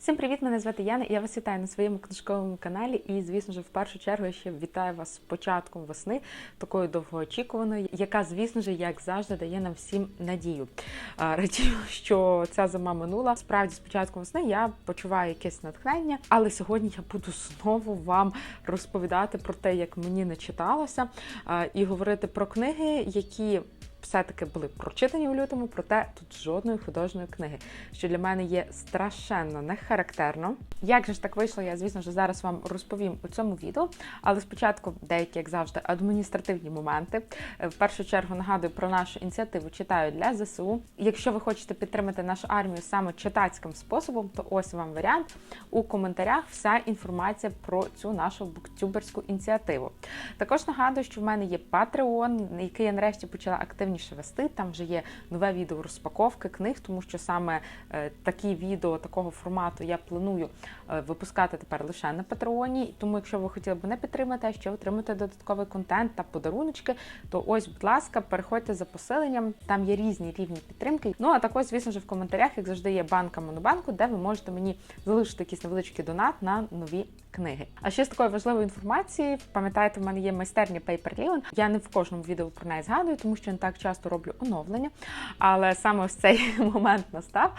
Всім привіт! Мене звати Яна. і Я вас вітаю на своєму книжковому каналі. І, звісно ж, в першу чергу я ще вітаю вас з початком весни, такою довгоочікуваною, яка, звісно ж, як завжди, дає нам всім надію. Радію, що ця зима минула. Справді, з початком весни я почуваю якесь натхнення, але сьогодні я буду знову вам розповідати про те, як мені не читалося, і говорити про книги, які все-таки були прочитані у лютому, проте тут жодної художньої книги, що для мене є страшенно не характерно. Як же ж так вийшло, я звісно ж зараз вам розповім у цьому відео. Але спочатку деякі, як завжди, адміністративні моменти. Е, В першу чергу нагадую про нашу ініціативу Читаю для ЗСУ. Якщо ви хочете підтримати нашу армію саме читацьким способом, то ось вам варіант. У коментарях вся інформація про цю нашу буктюберську ініціативу. Також нагадую, що в мене є Patreon, який я нарешті почала активніше вести. Там вже є нове відео розпаковки книг, тому що саме е, такі відео такого формату я планую е, випускати тепер лише на Патреоні. Тому, якщо ви хотіли б мене підтримати, а ще отримати додатковий контент та подаруночки, то ось, будь ласка, переходьте за посиленням. Там є різні рівні підтримки. Ну а також, звісно ж, в коментарях, як завжди, є банка Монобанку, де ви можете мені залишити якийсь невеличкий донат на нові книги. А ще з такої важливої інформації, пам'ятаєте, в мене є майстерня Paper Leon. Я не в кожному відео про неї згадую, тому що не так часто роблю оновлення. Але саме ось цей момент настав.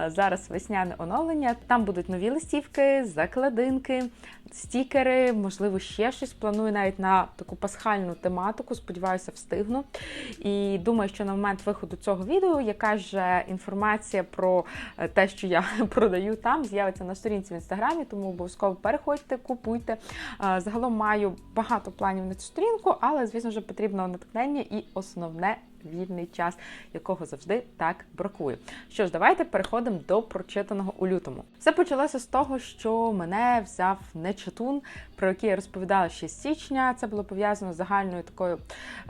Е, Зараз весняне оновлення. Там будуть нові листівки, закладинки, стікери, можливо, ще щось. Планую навіть на таку пасхальну тематику. Сподіваюся, встигну. І думаю, що на момент виходу цього відео яка ж інформація про е, те, що я продаю там, з'явиться на сторінці в інстаграмі, тому обов'язково переходьте, купуйте. Е, Загалом маю багато планів на цю сторінку, але, звісно ж, потрібно натхнення і основне вільний час, якого завжди так бракує. Що ж, давайте переходимо до прочитаного у лютому. Все почалося з того, що мене взяв нечатун, про який я розповідала ще з січня. Це було пов'язано з загальною такою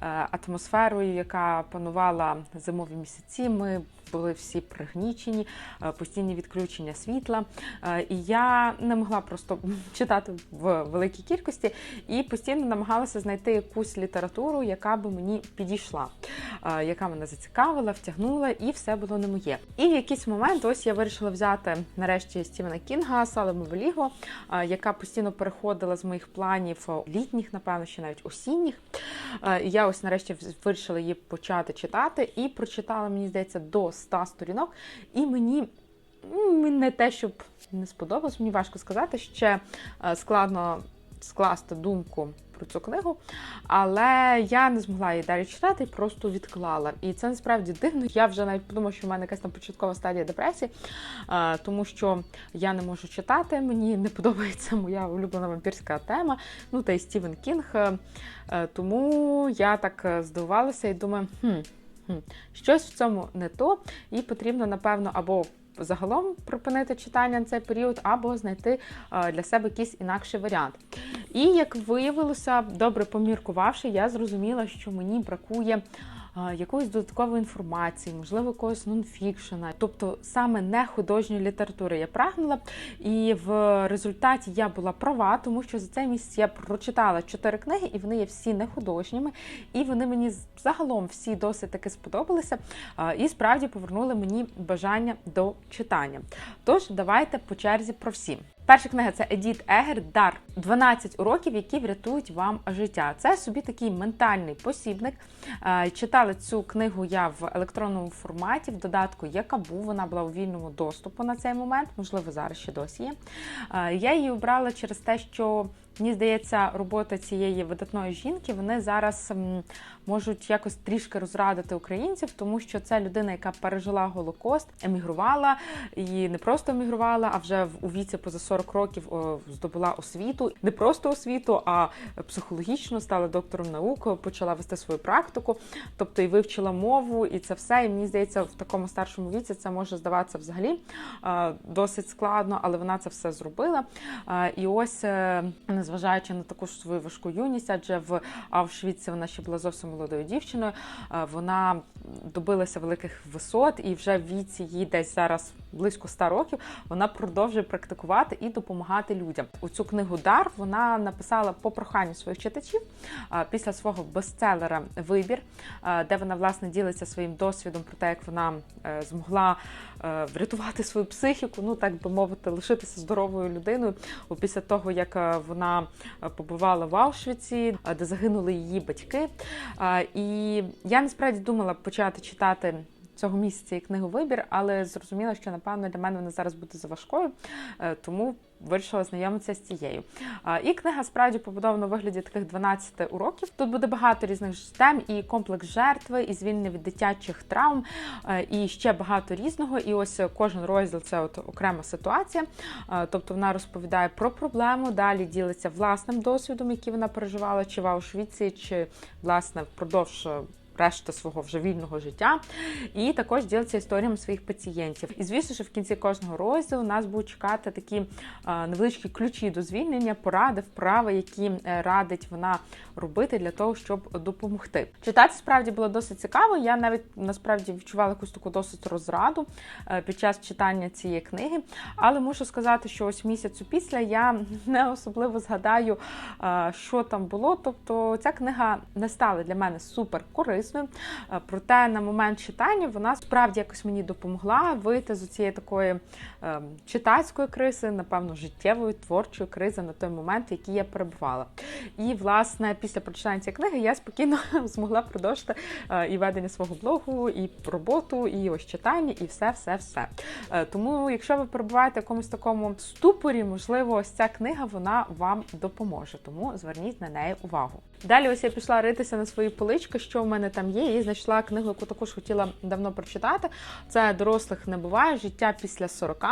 е, атмосферою, яка панувала зимові місяці. Ми були всі пригнічені, е, постійні відключення світла. Е, І я не могла просто читати в великій кількості і постійно намагалася знайти якусь літературу, яка би мені підійшла, е, яка мене зацікавила, втягнула, і все було не моє. І в якийсь момент ось я вирішила взяти нарешті Стівена Кінга Салему Веліго, яка постійно переходила з моїх планів літніх, напевно, ще навіть осінніх. Я ось нарешті вирішила її почати читати і прочитала, мені здається, до 100 сторінок. І мені не те, щоб не сподобалось, мені важко сказати, ще е, складно скласти думку про цю книгу, але я не змогла її далі читати просто відклала. І це насправді дивно. Я вже навіть подумала, що в мене якась там початкова стадія депресії, е, тому що я не можу читати. Мені не подобається моя улюблена вампірська тема. Ну та й Стівен Кінг. Е, Тому я так здивувалася і думаю, хм, щось в цьому не то, і потрібно, напевно, або загалом припинити читання на цей період, або знайти е, для себе якийсь інакший варіант. І як виявилося, добре поміркувавши, я зрозуміла, що мені бракує. Якоїсь додаткової інформації, можливо, якогось нонфікшена, тобто саме не художньої літератури я прагнула. І в результаті я була права, тому що за цей місяць я прочитала чотири книги, і вони є всі не художніми, і вони мені загалом всі досить таки сподобалися. І справді повернули мені бажання до читання. Тож давайте по черзі про всі. Перша книга це Едіт Егер Дар 12 уроків, які врятують вам життя. Це собі такий ментальний посібник. Е, Читала цю книгу я в електронному форматі, в додатку Якабу. Вона була у вільному доступу на цей момент, можливо, зараз ще досі є. Е, Я її обрала через те, що мені здається, робота цієї видатної жінки вони зараз можуть якось трішки розрадити українців, тому що це людина, яка пережила голокост, емігрувала і не просто емігрувала, а вже у віці поза 40 років здобула освіту, не просто освіту, а психологічно стала доктором наук, почала вести свою практику, тобто і вивчила мову, і це все. І мені здається, в такому старшому віці це може здаватися взагалі е, досить складно, але вона це все зробила. Е, І ось, е, незважаючи на таку ж свою важку юність, адже в Авшвіці вона ще була зовсім молодою дівчиною, е, вона добилася великих висот, і вже в віці їй десь зараз близько 100 років вона продовжує практикувати і допомагати людям. У цю книгу Дар вона написала по проханню своїх читачів після свого бестселера Вибір, де вона власне ділиться своїм досвідом про те, як вона е, змогла е, врятувати свою психіку, ну так би мовити, лишитися здоровою людиною після того, як е, вона е, побувала в Аушвіці, е, де загинули її батьки. І я насправді думала почати читати. Цього місяця і книгу вибір, але зрозуміла, що напевно для мене вона зараз буде заважкою, е, тому вирішила знайомитися з цією. І книга справді побудована у вигляді таких 12 уроків. Тут буде багато різних тем, і комплекс жертви, і звільнення від дитячих травм, е, і ще багато різного. І ось кожен розділ це от окрема ситуація. Е, Тобто вона розповідає про проблему, далі ділиться власним досвідом, який вона переживала, чи в Аушвіці, чи власне впродовж. Решти свого вже вільного життя, і також ділиться історіями своїх пацієнтів. І звісно, що в кінці кожного розділу нас будуть чекати такі е, невеличкі ключі до звільнення, поради, вправи, які е, радить вона робити для того, щоб допомогти. Читати справді було досить цікаво. Я навіть насправді відчувала якусь таку досить розраду е, під час читання цієї книги. Але мушу сказати, що ось місяцю після я не особливо згадаю, що там було. Тобто ця книга не стала для мене супер корисною. Е, Проте на момент читання вона справді якось мені допомогла вийти з цієї такої е, читацької кризи, напевно, життєвої творчої кризи на той момент, в який я перебувала. І власне після прочитання цієї книги я спокійно змогла продовжити е, і ведення свого блогу, і роботу, і ось читання, і все, все, все. Е, Тому, якщо ви перебуваєте в якомусь такому ступорі, можливо, ось ця книга вона вам допоможе. Тому зверніть на неї увагу. Далі ось я пішла ритися на свої полички, що в мене там є, і знайшла книгу, яку також хотіла давно прочитати. Це дорослих не буває життя після 40.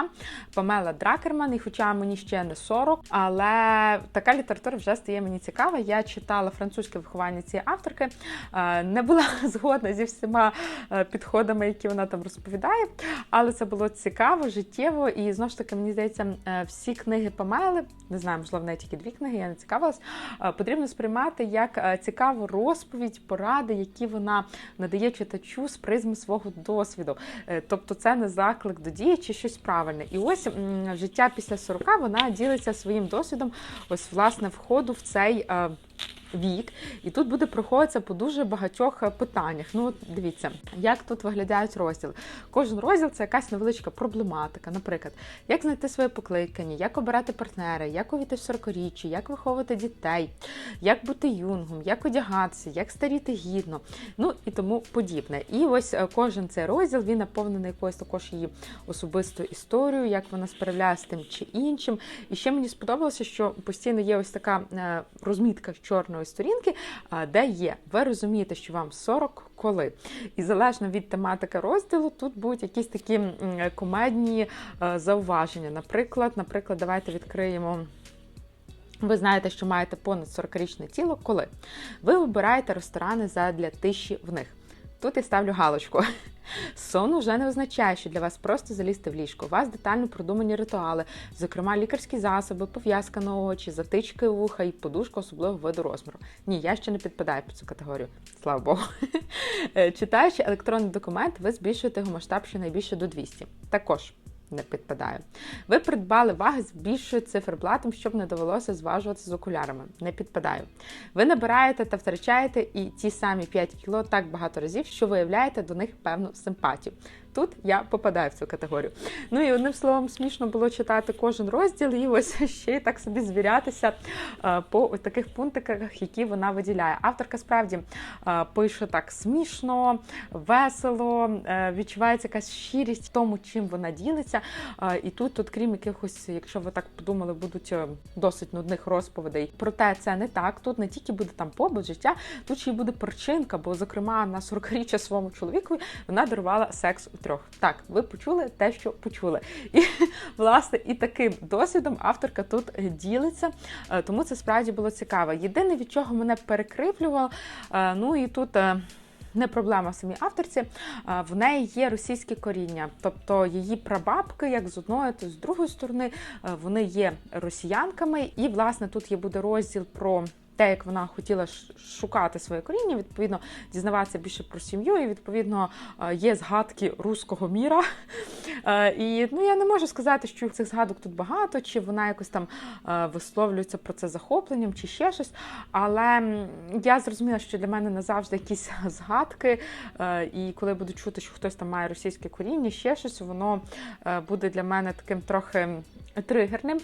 Памела Дракерман. І хоча мені ще не 40, але така література вже стає мені цікава. Я читала французьке виховання цієї авторки, е, не була згодна зі всіма е, підходами, які вона там розповідає. Але це було цікаво, життєво, і знову ж таки, мені здається, е, всі книги Памели, не знаю, можливо, в неї тільки дві книги, я не цікавилась. Потрібно сприймати як е, цікаву розповідь, поради, які вона надає читачу з призми свого досвіду. Е, Тобто, це не заклик до дії чи щось правильне. І ось життя після 40 вона ділиться своїм досвідом, ось власне входу в цей. Вік, і тут буде проходитися по дуже багатьох е, питаннях. Ну, дивіться, як тут виглядають розділи. Кожен розділ це якась невеличка проблематика. Наприклад, як знайти своє покликання, як обирати партнера, як увійти в 40-річчя, як виховувати дітей, як бути юнгом, як одягатися, як старіти гідно, ну і тому подібне. І ось е, кожен цей розділ він наповнений якоюсь також її особистою історією, як вона справляє з тим чи іншим. І ще мені сподобалося, що постійно є ось така е, розмітка чорної сторінки, де є. Ви розумієте, що вам 40 коли. І залежно від тематики розділу, тут будуть якісь такі комедні е, зауваження. Наприклад, наприклад, давайте відкриємо. Ви знаєте, що маєте понад 40-річне тіло, коли ви вибираєте ресторани задля тиші в них. Тут я ставлю галочку. Сон уже не означає, що для вас просто залізти в ліжко. У вас детально продумані ритуали, зокрема лікарські засоби, пов'язка на очі, затички вуха і подушка особливого виду розміру. Ні, я ще не підпадаю під цю категорію. Слава Богу. Е, Читаючи електронний документ, ви збільшуєте його масштаб щонайбільше до 200. Також не підпадаю. Ви придбали ваги з більшою циферблатом, щоб не довелося зважуватися з окулярами. Не підпадаю. Ви набираєте та втрачаєте і ті самі 5 кіло так багато разів, що виявляєте до них певну симпатію. Тут я попадаю в цю категорію. Ну і одним словом, смішно було читати кожен розділ і ось ще й так собі звірятися е, по таких пунктиках, які вона виділяє. Авторка справді е, пише так смішно, весело, е, відчувається якась щирість в тому, чим вона ділиться. І тут, тут, крім якихось, якщо ви так подумали, будуть досить нудних розповідей. Проте це не так. Тут не тільки буде там побут, життя, тут ще й буде причинка, бо, зокрема, на 40-річчя своєму чоловікові вона дарувала секс у трьох. Так, ви почули те, що почули. І власне і таким досвідом авторка тут ділиться, е, тому це справді було цікаво. Єдине, від чого мене перекривлювало, е, ну і тут. е, Не проблема в самій авторці, в неї є російське коріння, тобто її прабабки, як з одної, то з другої сторони, вони є росіянками, і власне тут є буде розділ про те, як вона хотіла шукати своє коріння, відповідно, дізнаватися більше про сім'ю, і відповідно е, є згадки руського міра. Е, І ну я не можу сказати, що цих згадок тут багато, чи вона якось там е, висловлюється про це захопленням, чи ще щось. Але я зрозуміла, що для мене назавжди якісь згадки, і коли буду чути, що хтось там має російське коріння, ще щось, воно буде для мене таким трохи. Тригерним,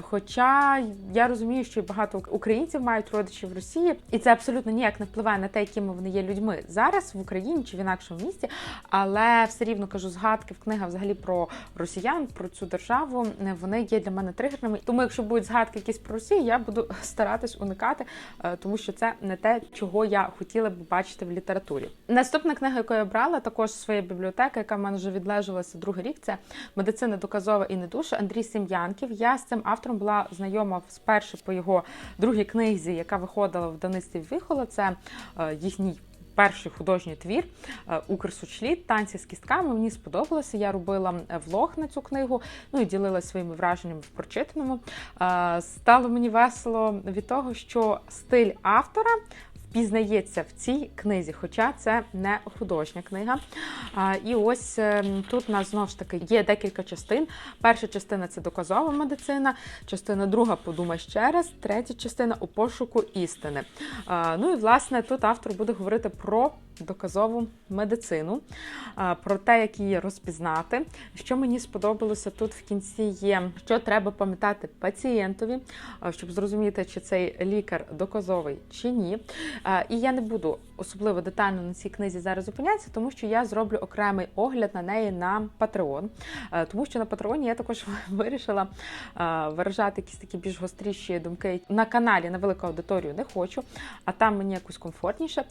хоча я розумію, що багато українців мають родичів в Росії, і це абсолютно ніяк не впливає на те, якими вони є людьми зараз в Україні чи в інакшому місті. Але все рівно кажу, згадки в книгах взагалі про росіян, про цю державу, вони є для мене тригерними. Тому, якщо будуть згадки якісь про Росію, я буду старатись уникати, е, тому що це не те, чого я хотіла б бачити в літературі. Наступна книга, яку я брала, також з своєї бібліотеки, яка в мене вже відлежувалася другий рік. Це медицина доказова і не душа Андрій Сем'янків. Я з цим автором була знайома спершу по його другій книзі, яка виходила в Данисті Вихола. Це е, їхній. Перший художній твір е, Укрсучліт танці з кістками. Мені сподобалося. Я робила влог на цю книгу, ну і ділилася своїми враженнями в прочитаному. Е, Стало мені весело від того, що стиль автора. Впізнається в цій книзі, хоча це не художня книга. І ось е, тут у нас знову ж таки є декілька частин. Перша частина це доказова медицина, частина друга подумай ще раз, третя частина у пошуку істини. Ну і власне тут автор буде говорити про доказову медицину, про те, як її розпізнати. Що мені сподобалося тут в кінці є, що треба пам'ятати пацієнтові, щоб зрозуміти, чи цей лікар доказовий чи ні. І я не буду особливо детально на цій книзі зараз зупинятися, тому що я зроблю окремий огляд на неї на. Е, Тому що на Патреоні я також вирішила виражати якісь такі більш гостріші думки на каналі на велику аудиторію не хочу, а там мені якось комфортніше.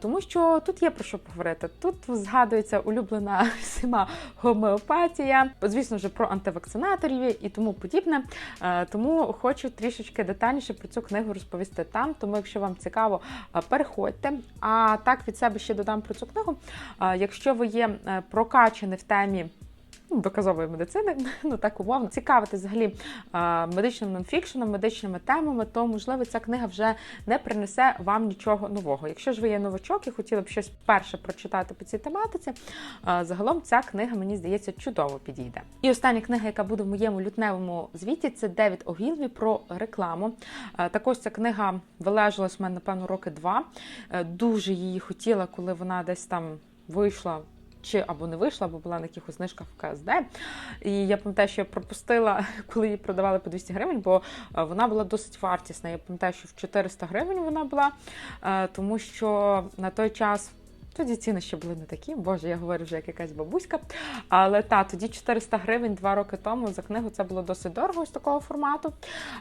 Тому що тут є про що поговорити. Тут згадується улюблена всіма гомеопатія, звісно ж, про антивакцинаторів і тому подібне. Е, Тому хочу трішечки детальніше про цю книгу розповісти там. Тому, якщо вам цікаво, е, переходьте. А так від себе ще додам про цю книгу. Е, Якщо ви є прокачені в темі. Доказової медицини, ну так умовно, цікавитись взагалі медичним нонфікшеном, медичними темами, то можливо ця книга вже не принесе вам нічого нового. Якщо ж ви є новачок і хотіли б щось перше прочитати по цій тематиці, загалом ця книга мені здається чудово підійде. І остання книга, яка буде в моєму лютневому звіті, це Девід Огілві про рекламу. Також ця книга вилежалась в мене напевно роки два. Е, Дуже її хотіла, коли вона десь там вийшла. Чи або не вийшла, або була на якихось знижках в КСД. І я пам'ятаю, що я пропустила, коли її продавали по 200 гривень, бо е, вона була досить вартісна. Я пам'ятаю, що в 400 гривень вона була, е, тому що на той час. Тоді ціни ще були не такі, боже, я говорю вже як якась бабуська. Але та тоді 400 гривень два роки тому за книгу це було досить дорого з такого формату.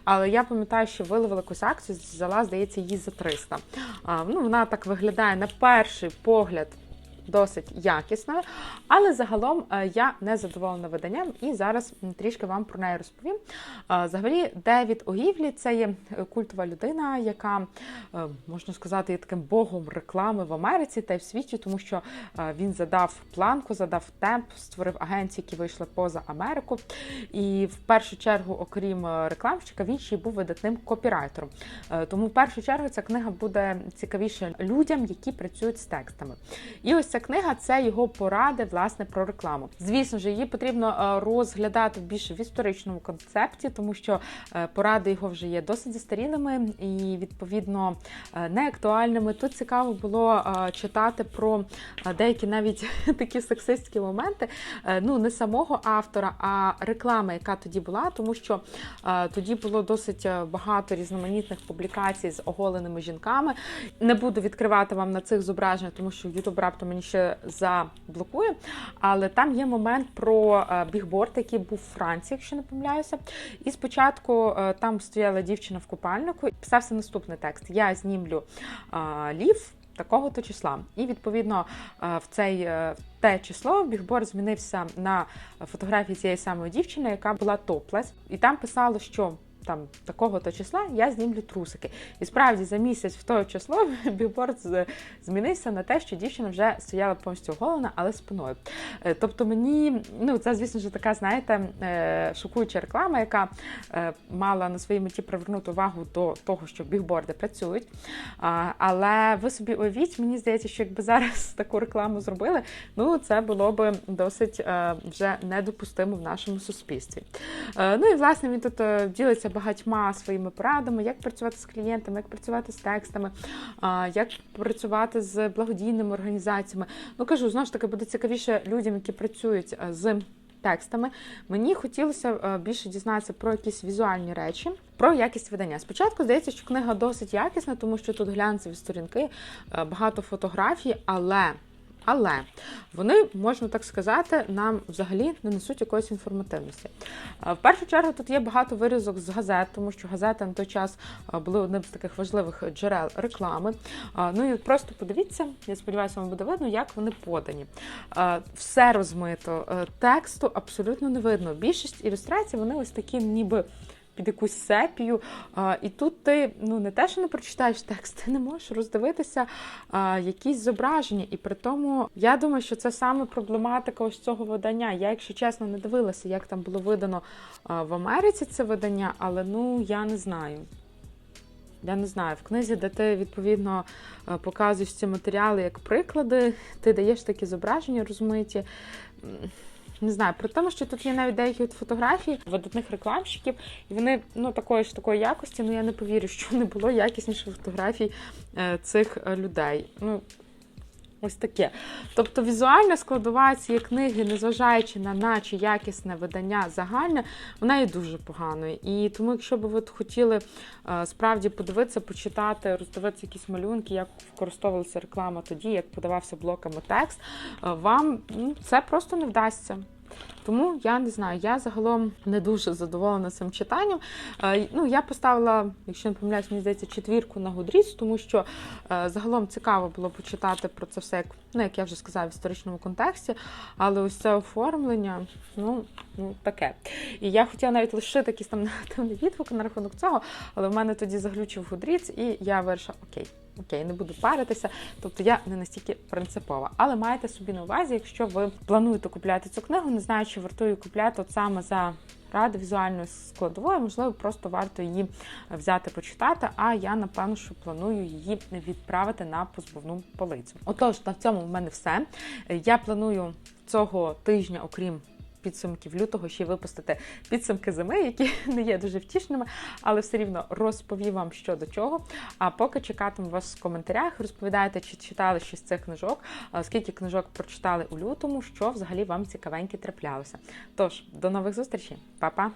Але я пам'ятаю, що виливали якусь акцію, взяла, здається, її за 300. А, ну, вона так виглядає на перший погляд. Досить якісною, але загалом е, я не задоволена виданням і зараз трішки вам про неї розповім. Е, Взагалі, Девід Огівлі це є е, культова людина, яка можна сказати є таким богом реклами в Америці та й в світі, тому що він задав планку, задав темп, створив агенції, які вийшли поза Америку. І в першу чергу, окрім рекламщика, він ще й був видатним копірайтером. Тому в першу чергу ця книга буде цікавіше людям, які працюють з текстами. І ось ця книга це його поради власне про рекламу. Звісно ж, її потрібно е, розглядати більше в історичному концепті, тому що е, поради його вже є досить застарілими і відповідно е, неактуальними. Тут цікаво було читати про деякі навіть такі сексистські моменти. Ну не самого автора, а реклами, яка тоді була, тому що тоді було досить багато різноманітних публікацій з оголеними жінками. Не буду відкривати вам на цих зображеннях, тому що YouTube раптом мені ще заблокує. Але там є момент про е, бігборд, який був у Франції, якщо не помиляюся. І спочатку е, там стояла дівчина в купальнику, і писався наступний текст: Я знімлю е, лів. Такого-то числа, і відповідно в цей в те число бігборд змінився на фотографії цієї самої дівчини, яка була топлес, і там писало, що там такого-то числа я знімлю трусики. І справді за місяць в того число білборд змінився на те, що дівчина вже стояла повністю оголена, але спиною. Е, Тобто мені, ну це звісно ж така, знаєте, е, шокуюча реклама, яка е, мала на своїй меті привернути увагу до того, що бігборди працюють. Але ви собі уявіть, мені здається, що якби зараз таку рекламу зробили, ну це було би досить вже недопустимо в нашому суспільстві. Ну і власне він тут ділиться багатьма своїми порадами, як працювати з клієнтами, як працювати з текстами, як працювати з благодійними організаціями. Ну кажу, знову ж таки, буде цікавіше людям, які працюють е, з. Текстами мені хотілося е, більше дізнатися про якісь візуальні речі, про якість видання. Спочатку здається, що книга досить якісна, тому що тут глянцеві сторінки, е, багато фотографій, але але вони, можна так сказати, нам взагалі не несуть якоїсь інформативності. Е, В першу чергу тут є багато вирізок з газет, тому що газети на той час е, були одним з таких важливих джерел реклами. Е, Ну і просто подивіться, я сподіваюся, вам буде видно, як вони подані. Все розмито, тексту абсолютно не видно. Більшість ілюстрацій вони ось такі, ніби. Під якусь сепію, А, і тут ти ну не те, що не прочитаєш текст, ти не можеш роздивитися а, якісь зображення. І при тому я думаю, що це саме проблематика ось цього видання. Я, якщо чесно, не дивилася, як там було видано а, в Америці це видання, але ну я не знаю. Я не знаю, в книзі, де ти відповідно показуєш ці матеріали як приклади, ти даєш такі зображення розмиті. Не знаю, при тому, що тут є навіть деякі от фотографії видатних рекламщиків, і вони ну такої ж такої якості. Ну я не повірю, що не було якісніших фотографій е, цих е, людей. Ну ось таке. Тобто візуальна складова цієї книги, незважаючи на наче якісне видання загальне, вона є дуже поганою. І тому, якщо б ви хотіли е, справді подивитися, почитати, роздивитися якісь малюнки, як використовувалася реклама тоді, як подавався блоками текст, е, вам ну, це просто не вдасться. Тому я не знаю, я загалом не дуже задоволена цим читанням. Е, Ну, я поставила, якщо не помиляюсь, мені здається, четвірку на Goodreads, тому що е, загалом цікаво було почитати про це все, як, ну, як я вже сказала, в історичному контексті. Але ось це оформлення, ну, ну таке. І я хотіла навіть лишити якийсь там негативний відгук на рахунок цього, але в мене тоді заглючив Goodreads, і я вирішила, окей. Окей, не буду паритися, тобто я не настільки принципова. Але майте собі на увазі, якщо ви плануєте купляти цю книгу, не знаю, чи варто її купляти от саме за ради візуальної складової, можливо, просто варто її взяти почитати. А я напевно, що планую її відправити на позбувну полицю. Отож, на цьому в мене все. Я планую цього тижня, окрім підсумків лютого ще й випустити підсумки зими, які не є дуже втішними, але все рівно розповім вам що до чого. А поки чекатиму вас в коментарях, розповідайте, чи читали щось з цих книжок, скільки книжок прочитали у лютому, що взагалі вам цікавеньке траплялося. Тож, до нових зустрічей, Па-па!